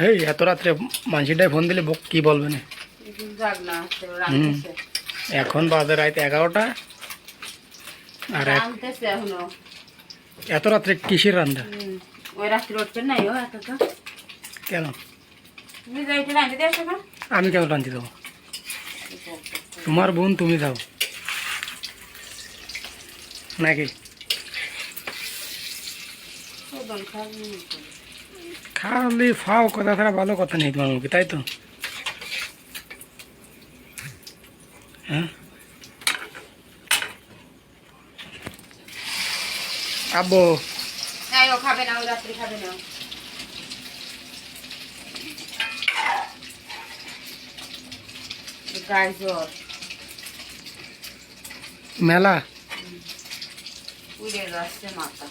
হেই এত রাত্রে মানসিটাই ফোন দিলে কি বলবে না? এখন বাজে রাত এগারোটা। আর এত রাত্রে কিসের রান্না? ওই রাত্রি উঠবেন নাই ও এত তো। কেন? আমি কেন রাঁধতে দেবো? তোমার বোন তুমি দাও নাকি? খাবি খালি ফাও কথা ছাড়া ভালো কথা নেই তোমার মুখে তাই তো? হ্যাঁ? আব্বু। হ্যাঁ ও খাবে না ও রাত্রি খাবে না। গায়ে মেলা? উড়ে যাচ্ছে মাথা।